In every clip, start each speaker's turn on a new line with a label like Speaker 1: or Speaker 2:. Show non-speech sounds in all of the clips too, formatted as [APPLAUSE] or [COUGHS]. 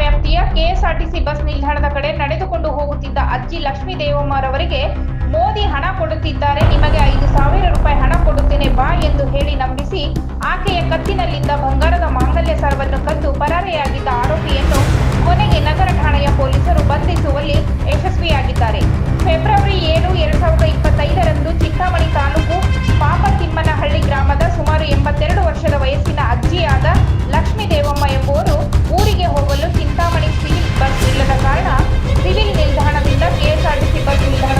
Speaker 1: ವ್ಯಾಪ್ತಿಯ KSRTC bus ನಿಲ್ದಾಣದ ಕಡೆ ನಡೆದುಕೊಂಡು ಹೋಗುತ್ತಿದ್ದ ಅಜ್ಜಿ ಲಕ್ಷ್ಮೀ ದೇವಮ್ಮರವರಿಗೆ ಮೋದಿ ಹಣ ಕೊಡುತ್ತಿದ್ದಾರೆ. ನಿಮಗೆ ಐದು ಸಾವಿರ ರೂಪಾಯಿ ಹಣ ಕೊಡುತ್ತೇನೆ ಬಾ ಎಂದು ಹೇಳಿ ನಂಬಿಸಿ ಆಕೆಯ ಕತ್ತಿನಲ್ಲಿದ್ದ ಬಂಗಾರದ ಮಾಂಗಲ್ಯ ಸರವನ್ನು ಕದ್ದು ಪರಾರಿಯಾಗಿದ್ದ ಆರೋಪಿಯನ್ನು ಕೊನೆಗೆ ನಗರ ಠಾಣೆಯ ಪೊಲೀಸರು ಬಂಧಿಸುವಲ್ಲಿ ಯಶಸ್ವಿಯಾಗಿದ್ದಾರೆ. ಫೆಬ್ರವರಿ ಏಳು, ಎರಡ್ ಸಾವಿರದ ಇಪ್ಪತ್ತೈದರಂದು ಸಿವಿಲ್ ನಿಲ್ದಾಣದಿಂದ ಕೆಎಸ್ಆರ್ಟಿಸಿ ಬಸ್ ನಿಲ್ದಾಣದ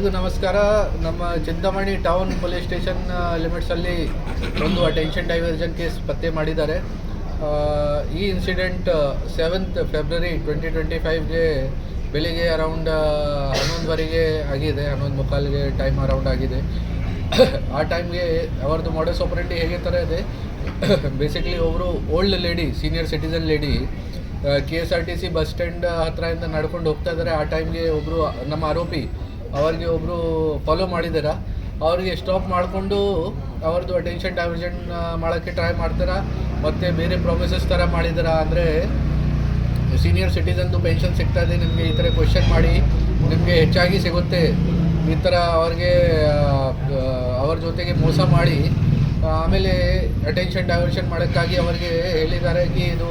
Speaker 2: ಇದು ನಮಸ್ಕಾರ. ನಮ್ಮ ಚಿಂತಾಮಣಿ ಟೌನ್ ಪೊಲೀಸ್ ಸ್ಟೇಷನ್ ಲಿಮಿಟ್ಸಲ್ಲಿ ಒಂದು ಅಟೆನ್ಷನ್ ಡೈವರ್ಜನ್ ಕೇಸ್ ಪತ್ತೆ ಮಾಡಿದ್ದಾರೆ. ಈ incident seventh February twenty twenty ಫೈವ್ಗೆ ಬೆಳಿಗ್ಗೆ ಅರೌಂಡ್ ಹನ್ನೊಂದುವರೆಗೆ ಆಗಿದೆ. ಹನ್ನೊಂದು ಮುಕ್ಕಾಲಿಗೆ ಟೈಮ್ ಅರೌಂಡ್ ಆಗಿದೆ. [COUGHS] ಆ ಟೈಮ್ಗೆ ಅವ್ರದ್ದು ಮಾಡೋ ಆಪರೇಟಿ ಹೇಗೆ ಥರ ಇದೆ? ಬೇಸಿಕ್ಲಿ ಒಬ್ಬರು old lady senior citizen lady K S R T C bus stand ಹತ್ರದಿಂದ ನಡ್ಕೊಂಡು ಹೋಗ್ತಾ ಇದ್ದಾರೆ. ಆ ಟೈಮ್ಗೆ ಒಬ್ಬರು ನಮ್ಮ ಆರೋಪಿ ಅವ್ರಿಗೆ ಒಬ್ಬರು ಫಾಲೋ ಮಾಡಿದಾರ. ಅವ್ರಿಗೆ ಸ್ಟಾಪ್ ಮಾಡಿಕೊಂಡು ಅವ್ರದ್ದು ಅಟೆನ್ಷನ್ ಡೈವರ್ಷನ್ ಮಾಡೋಕ್ಕೆ ಟ್ರೈ ಮಾಡ್ತಾರ. ಮತ್ತು ಬೇರೆ ಪ್ರೊಮಿಸಸ್ ಥರ ಮಾಡಿದಾರ ಅಂದರೆ ಸೀನಿಯರ್ ಸಿಟಿಸನ್ದು ಪೆನ್ಷನ್ ಸಿಗ್ತಾ ಇದೆ, ನಿಮಗೆ ಈ ಥರ ಕ್ವಶನ್ ಮಾಡಿ, ನಿಮಗೆ ಹೆಚ್ಚಾಗಿ ಸಿಗುತ್ತೆ. ಈ ಥರ ಅವ್ರಿಗೆ ಅವ್ರ ಜೊತೆಗೆ ಮೋಸ ಮಾಡಿ ಆಮೇಲೆ ಅಟೆನ್ಷನ್ ಡೈವರ್ಷನ್ ಮಾಡೋಕ್ಕಾಗಿ ಅವರಿಗೆ ಹೇಳಿದ್ದಾರೆ ಕಿ ಇದು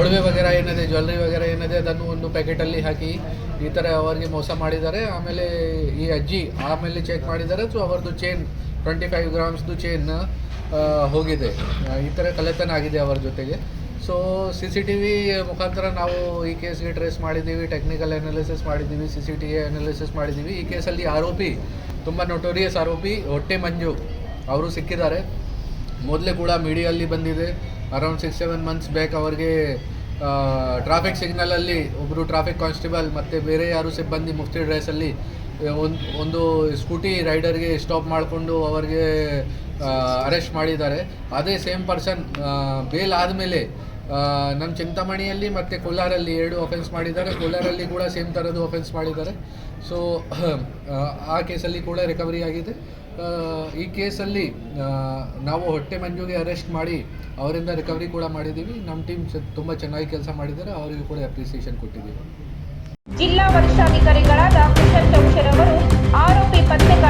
Speaker 2: ಒಡವೆ ವಗೇರ ಏನಿದೆ ಜ್ಯುವೆಲ್ರಿ ವಗೇರ ಏನಿದೆ, ಅದನ್ನು ಒಂದು ಪ್ಯಾಕೆಟಲ್ಲಿ ಹಾಕಿ ಈ ಥರ ಅವರಿಗೆ ಮೋಸ ಮಾಡಿದ್ದಾರೆ. ಆಮೇಲೆ ಈ ಅಜ್ಜಿ ಆಮೇಲೆ ಚೆಕ್ ಮಾಡಿದ್ದಾರೆ. ಸೊ ಅವ್ರದ್ದು ಚೈನ್ ಟ್ವೆಂಟಿ ಫೈವ್ ಗ್ರಾಮ್ಸ್ದು ಚೈನ್ ಹೋಗಿದೆ. ಈ ಥರ ಕಲೆತನ ಆಗಿದೆ ಅವರ ಜೊತೆಗೆ. So C C T V ಮುಖಾಂತರ ನಾವು ಈ ಕೇಸ್ಗೆ ಟ್ರೇಸ್ ಮಾಡಿದ್ದೀವಿ ಟೆಕ್ನಿಕಲ್ ಅನಾಲಿಸಿಸ್ ಮಾಡಿದ್ದೀವಿ C C T V analysis ಮಾಡಿದ್ದೀವಿ. ಈ ಕೇಸಲ್ಲಿ ಆರೋಪಿ, ತುಂಬ ನೋಟೋರಿಯಸ್ ಆರೋಪಿ, ಹೊಟ್ಟೆ ಮಂಜು. ಅವರು ಸಿಕ್ಕಿದ್ದಾರೆ. ಮೊದಲೇ ಕೂಡ ಮೀಡಿಯಲ್ಲಿ ಬಂದಿದೆ. Around six seven months back ಅವ್ರಿಗೆ ಟ್ರಾಫಿಕ್ ಸಿಗ್ನಲಲ್ಲಿ ಒಬ್ಬರು ಟ್ರಾಫಿಕ್ ಕಾನ್ಸ್ಟೇಬಲ್ ಮತ್ತು ಬೇರೆ ಯಾರು ಸಿಬ್ಬಂದಿ ಮುಫ್ತಿ ಡ್ರೆಸ್ಸಲ್ಲಿ ಒಂದು ಒಂದು ಸ್ಕೂಟಿ ರೈಡರ್ಗೆ ಸ್ಟಾಪ್ ಮಾಡಿಕೊಂಡು ಅವರಿಗೆ ಅರೆಸ್ಟ್ ಮಾಡಿದ್ದಾರೆ. ಅದೇ ಸೇಮ್ ಪರ್ಸನ್ ಬೇಲ್ ಆದಮೇಲೆ ನಮ್ಮ ಚಿಂತಾಮಣಿಯಲ್ಲಿ ಮತ್ತು ಕೋಲಾರಲ್ಲಿ ಎರಡು ಅಫೆನ್ಸ್ ಮಾಡಿದ್ದಾರೆ. ಕೋಲಾರಲ್ಲಿ ಕೂಡ ಸೇಮ್ ಥರದ್ದು ಅಫೆನ್ಸ್ ಮಾಡಿದ್ದಾರೆ. ಸೊ ಆ ಕೇಸಲ್ಲಿ ಕೂಡ ರಿಕವರಿ ಆಗಿದೆ. ಈ ಕೇಸಲ್ಲಿ ನಾವು ಹೊಟ್ಟೆ ಮಂಜುಗೆ ಅರೆಸ್ಟ್ ಮಾಡಿ ಅವರಿಂದ ರಿಕವರಿ ಕೂಡ ಮಾಡಿದ್ದೀವಿ. ನಮ್ಮ ಟೀಮ್ ತುಂಬ ಚೆನ್ನಾಗಿ ಕೆಲಸ ಮಾಡಿದ್ದಾರೆ. ಅವರಿಗೂ ಕೂಡ ಅಪ್ರಿಸಿಯೇಷನ್ ಕೊಟ್ಟಿದ್ದೀವಿ.
Speaker 1: ಜಿಲ್ಲಾ ವರಿಷ್ಠಾಧಿಕಾರಿಗಳಾದ ಕುಶಲ್ ಚೌಶರವರು ಆರೋಪಿ ಪತ್ತೆ ಕಾರ್ಯದಲ್ಲಿ ಯಶಸ್ವಿಯಾದ